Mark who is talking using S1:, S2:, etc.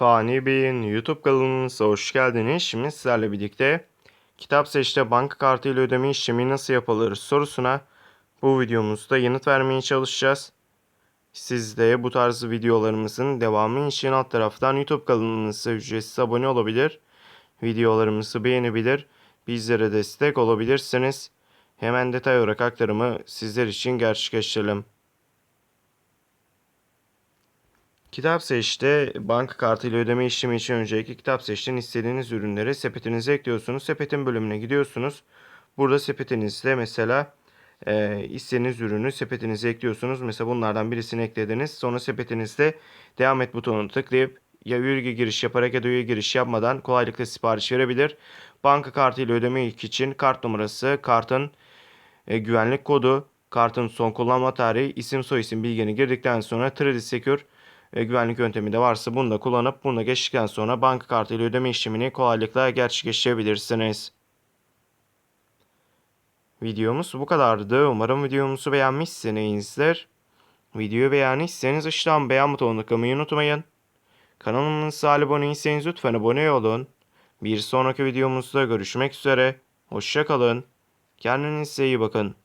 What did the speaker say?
S1: Fani Bey'in YouTube kanalımıza hoş geldiniz. Şimdi sizlerle birlikte kitap seçte banka kartı ile ödeme işlemi nasıl yapılır sorusuna bu videomuzda yanıt vermeye çalışacağız. Siz de bu tarz videolarımızın devamı için alt taraftan YouTube kanalımıza ücretsiz abone olabilir. Videolarımızı beğenebilir. Bizlere destek olabilirsiniz. Hemen detay olarak aktarımı sizler için gerçekleştirelim. Kitap seçte banka kartı ile ödeme işlemi için öncelikle kitap seçten istediğiniz ürünleri sepetinize ekliyorsunuz. Sepetin bölümüne gidiyorsunuz. Burada sepetinizde mesela e, istediğiniz ürünü sepetinize ekliyorsunuz. Mesela bunlardan birisini eklediniz. Sonra sepetinizde devam et butonunu tıklayıp ya üye giriş yaparak ya da üye giriş yapmadan kolaylıkla sipariş verebilir. Banka kartı ile ödeme için kart numarası, kartın e, güvenlik kodu, kartın son kullanma tarihi, isim soyisim bilgini girdikten sonra Trade Secure e, güvenlik yöntemi de varsa bunu da kullanıp bunu geçtikten sonra banka kartı ile ödeme işlemini kolaylıkla gerçekleştirebilirsiniz. Videomuz bu kadardı. Umarım videomuzu beğenmişsinizdir. Videoyu beğendiyseniz aşağıdan beğen butonuna tıklamayı unutmayın. Kanalımıza abone değilseniz lütfen abone olun. Bir sonraki videomuzda görüşmek üzere. Hoşçakalın. Kendinize iyi bakın.